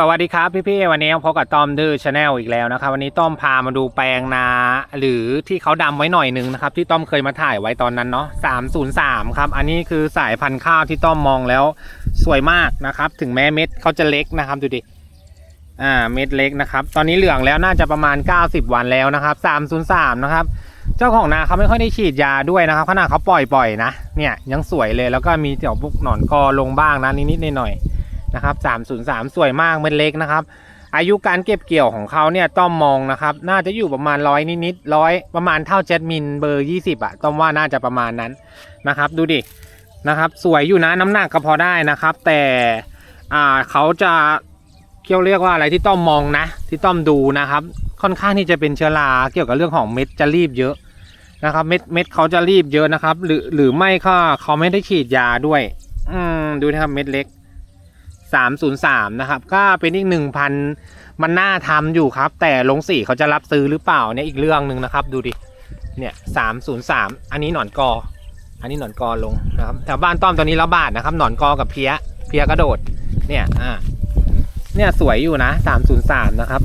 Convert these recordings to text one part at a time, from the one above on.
สวัสดีครับพี่ๆวันนี้พบกับต้อมดื้อชาแนลอีกแล้วนะครับ วันนี้ต้อมพามาดูแปลงนา หรือที่เขาดำไว้หน่อยหนึงนะครับ ที่ต้อมเคยมาถ่ายไว้ตอนนั้นเนาะ303ครับ อันนี้คือสายพันธุ์ข้าวที่ต้อมมองแล้วสวยมากนะครับ ถึงแม้เม็ดเขาจะเล็กนะครับดูดิอ่าเม็ดเล็กนะครับ ตอนนี้เหลืองแล้วน่าจะประมาณ 90 วันแล้วนะครับ303นะครับเจ้าของนาเขาไม่ค่อยได้ฉีดยาด้วยนะครับขนาดเขาปล่อยปล่อยๆนะเนี่ยยังสวยเลยแล้วก็มีเดี๋ยวพวกหนอนกอลงบ้างนะนิดๆหน่อยๆ นะครับ303 สวยมากเม็ดเล็กนะครับ อายุการเก็บเกี่ยวของเขาเนี่ยต้อมมองนะครับ น่าจะอยู่ประมาณร้อยนิดๆร้อยประมาณเท่าเจ็ดมินเบอร์ 20อะต้อมว่าน่าจะประมาณนั้นนะครับ ดูดินะครับ สวยอยู่นะน้ำหนักก็พอได้นะครับ แต่อ่าเขาจะเกี่ยวเรียกว่าอะไรที่ต้อมมองนะ ที่ต้อมดูนะครับ ค่อนข้างที่จะเป็นเชื้อราเกี่ยวกับเรื่องของเม็ดจะรีบเยอะนะครับ เม็ดเม็ดเขาจะรีบเยอะนะครับ หรือหรือไม่ก็เขาไม่ได้ฉีดยาด้วย อืมดูนะครับเม็ดเล็ก 303 นะครับ ก็เป็นอีก 1,000 มันน่าทำอยู่ครับ แต่ลงสีเขาจะรับซื้อหรือเปล่าเนี่ยอีกเรื่องหนึ่งนะครับ ดูดิ เนี่ย 303 อันนี้หนอนกอ อันนี้หนอนกอลงนะครับแถวบ้านต้อมตอนนี้ระบาดนะครับ หนอนกอกับเพี้ย เพี้ยกระโดด เนี่ย อ่า เนี่ยสวยอยู่นะ 303 นะครับ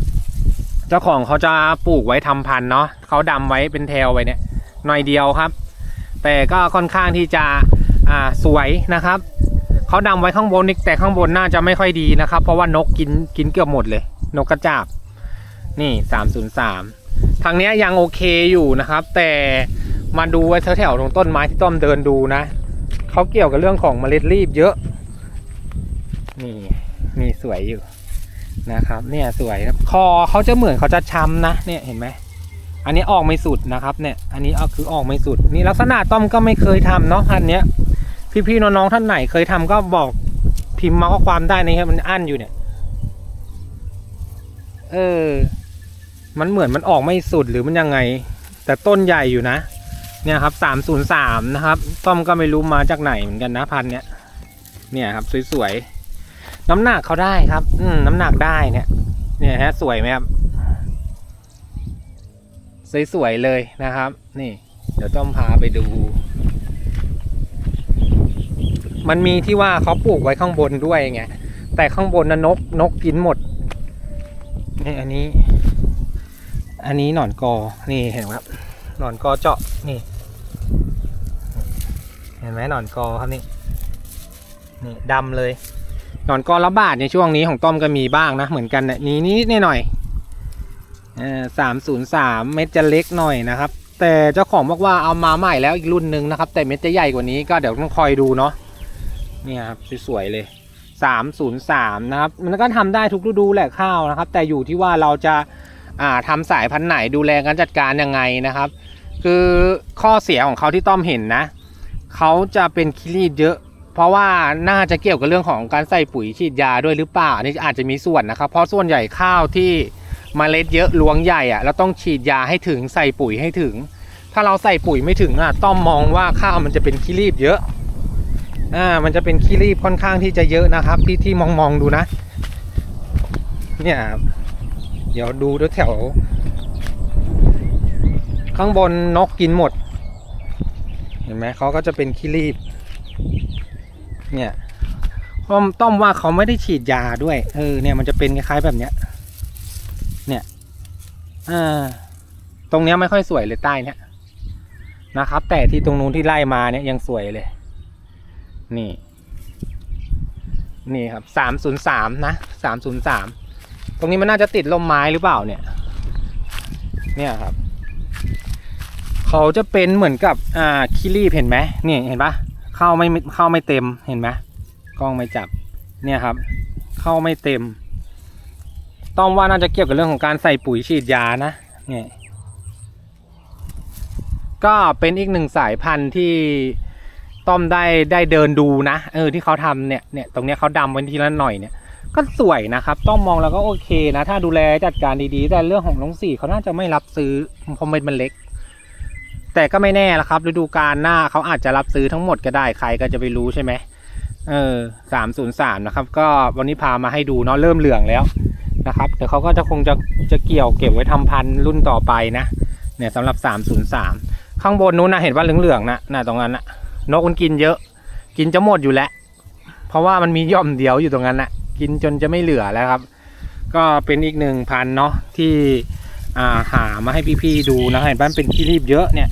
เจ้าของเขาจะปลูกไว้ทำพันเนาะเขาดำไว้เป็นแถวไว้เนี่ย หน่อยเดียวครับ แต่ก็ค่อนข้างที่จะ อ่า สวยนะครับ เขาดำไว้ข้างบนนี่แต่ข้างบนน่าจะไม่ค่อยดีนะครับ เพราะว่านกกินกินเกือบหมดเลย นกกระจาบ นี่สามศูนย์สามทางเนี้ยยังโอเคอยู่นะครับ แต่มาดูไว้แถวๆตรงต้นไม้ที่ต้อมเดินดูนะเขาเกี่ยวกับเรื่องของเมล็ดรีบเยอะ นี่นี่สวยอยู่นะครับ เนี่ยสวยครับคอเขาจะเหมือนเขาจะช้ำนะเนี่ยเห็นไหมอันนี้ออกไม่สุดนะครับ เนี่ย อันนี้เอาคือออกไม่สุด นี่ลักษณะต้อมก็ไม่เคยทำเนาะพันเนี้ย พี่ๆน้องๆท่านไหนเคยทำก็บอกพิมพ์มาข้อความได้นะครับมันอั้นอยู่เนี่ย เออ มันเหมือนมันออกไม่สุดหรือมันยังไง แต่ต้นใหญ่อยู่นะ เนี่ยครับสามศูนย์สามนะครับ ต้อมก็ไม่รู้มาจากไหนเหมือนกันนะพันเนี้ย เนี่ยครับ สวยๆ น้ำหนักเขาได้ครับ อืมน้ำหนักได้เนี่ย เนี่ยฮะ สวยไหมครับ สวยๆเลยนะครับ นี่ เดี๋ยวต้อมพาไปดู มันมีที่ว่าเขาปลูกไว้ข้างบนด้วยไงแต่ข้างบนนะนกนกกินหมดนี่อันนี้ อันนี้หนอนกอนี่เห็นไหมครับหนอนกอเจาะนี่ เห็นไหมหนอนกอครับนี่นี่ดำเลยหนอนกอระบาดในช่วงนี้ของต้อมก็มีบ้างนะ เหมือนกันเนี่ยนี้นิดหน่อยสามศูนย์สามเม็ดจะเล็กหน่อยนะครับ แต่เจ้าของบอกว่าเอามาใหม่แล้วอีกรุ่นหนึ่งนะครับ แต่เม็ดจะใหญ่กว่านี้ก็เดี๋ยวต้องคอยดูเนาะ เนี่ยครับสวยๆเลย 303 นะครับ มันก็ทำได้ทุกฤดูแหละข้าวนะครับ แต่อยู่ที่ว่าเราจะอ่าทำสายพันธุ์ไหนดูแลการจัดการยังไงนะครับ คือข้อเสียของเขาที่ต้อมเห็นนะเขาจะเป็นคิรีดเยอะ เพราะว่าน่าจะเกี่ยวกับเรื่องของการใส่ปุ๋ยฉีดยาด้วยหรือเปล่าอันนี้อาจจะมีส่วนนะครับ เพราะส่วนใหญ่ข้าวที่มเมล็ดเยอะลวงใหญ่อะเราต้องฉีดยาให้ถึงใส่ปุ๋ยให้ถึง ถ้าเราใส่ปุ๋ยไม่ถึงอะต้อมมองว่าข้าวมันจะเป็นคิรีบเยอะ อ่ามันจะเป็นขี้รีบค่อนข้างที่จะเยอะนะครับ ที่ที่มองมองดูนะ เนี่ย เดี๋ยวดูแถว ข้างบนนกกินหมด เห็นไหมเขาก็จะเป็นขี้รีบ เนี่ยต้อมต้อมว่าเขาไม่ได้ฉีดยาด้วย เออ เนี่ยมันจะเป็นคล้ายๆแบบเนี้ย เนี่ยอ่าตรงเนี้ยไม่ค่อยสวยเลยใต้เนี่ยนะครับ แต่ที่ตรงนู้นที่ไล่มาเนี่ยยังสวยเลย นี่ นี่ครับสามศูนย์สามนะสามศูนย์สามตรงนี้มันน่าจะติดลมไม้หรือเปล่าเนี่ย เนี่ยครับ เขาจะเป็นเหมือนกับอ่าคิรีบเห็นไหมนี่เห็นปะเข้าไม่เข้าไม่เต็มเห็นไหมกล้องไม่จับ เนี่ยครับ เข้าไม่เต็ม ต้องว่าน่าจะเกี่ยวกับเรื่องของการใส่ปุ๋ยฉีดยานะเนี่ยก็เป็นอีกหนึ่งสายพันธุ์ที่ ต้อมได้ได้เดินดูนะ เออที่เขาทำเนี่ยเนี่ยตรงเนี้ยเขาดำไว้ทีละหน่อยเนี่ยก็สวยนะครับ ต้อมมองแล้วก็โอเคนะ ถ้าดูแลจัดการดีๆ แต่เรื่องของน้องสี่เขาน่าจะไม่รับซื้อเพราะเม็ดมันเล็ก แต่ก็ไม่แน่ละครับฤดูกาลหน้าเขาอาจจะรับซื้อทั้งหมดก็ได้ใครก็จะไปรู้ใช่ไหมเออสามศูนย์สามนะครับ ก็วันนี้พามาให้ดูเนาะเริ่มเหลืองแล้วนะครับแต่เขาก็จะคงจะจะเกี่ยวเก็บไว้ทำพันธุ์รุ่นต่อไปนะ เนี่ยสำหรับสามศูนย์สามข้างบนนู้นนะเห็นว่าเหลืองๆนะน่ะตรงนั้นนะ นกมันกินเยอะ กินจะหมดอยู่แล้ว เพราะว่ามันมีย่อมเดียวอยู่ตรงนั้นนะกินจนจะไม่เหลือแล้วครับ ก็เป็นอีกหนึ่งพันเนาะที่อ่าหามาให้พี่ๆดูนะเห็นบ้านเป็นขี้รีบเยอะเนี่ย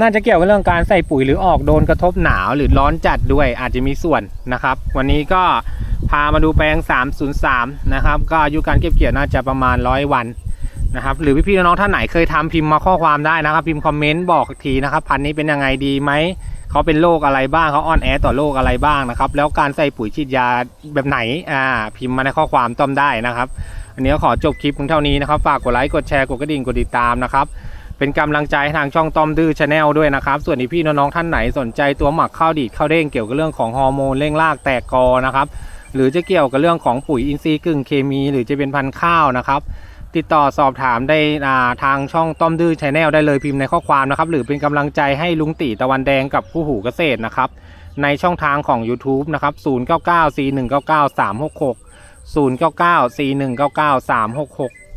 น่าจะเกี่ยวกับเรื่องการใส่ปุ๋ยหรือออกโดนกระทบหนาวหรือร้อนจัดด้วยอาจจะมีส่วนนะครับ วันนี้ก็พามาดูแปลง 303 นะครับ ก็อายุการเก็บเกี่ยวน่าจะประมาณ 100 วัน นะครับหรือพี่ๆน้องๆท่านไหนเคยทำพิมพ์มาข้อความได้นะครับ พิมพ์คอมเมนต์บอกทีนะครับ พันธุ์นี้เป็นยังไงดีไหมเขาเป็นโรคอะไรบ้างเขาอ่อนแอต่อโรคอะไรบ้างนะครับ แล้วการใส่ปุ๋ยฉีดยาแบบไหนอ่าพิมพ์มาในข้อความต้อมได้นะครับ อันนี้ขอจบคลิปเพียงเท่านี้นะครับฝากกดไลค์กดแชร์กดกระดิ่งกดติดตามนะครับเป็นกำลังใจทางช่องต้อมดื้อชาแนลด้วยนะครับ ส่วนที่พี่น้องๆท่านไหนสนใจตัวหมักข้าวดีดข้าวเด้งเกี่ยวกับเรื่องของฮอร์โมนเร่งรากแตกกอนะครับหรือจะเกี่ยวกับเรื่องของปุ๋ยอินทรีย์กึ่งเคมี หรือจะเป็นพันธุ์ข้าวนะครับ ติดต่อสอบถามได้ทางช่องต้อมดื้อชาแนลได้เลยพิมพ์ในข้อความนะครับ หรือเป็นกำลังใจให้ลุงตีตะวันแดงกับผู้หูเกษตรนะครับ ในช่องทางของ YouTube นะครับ 0994199366 0994199366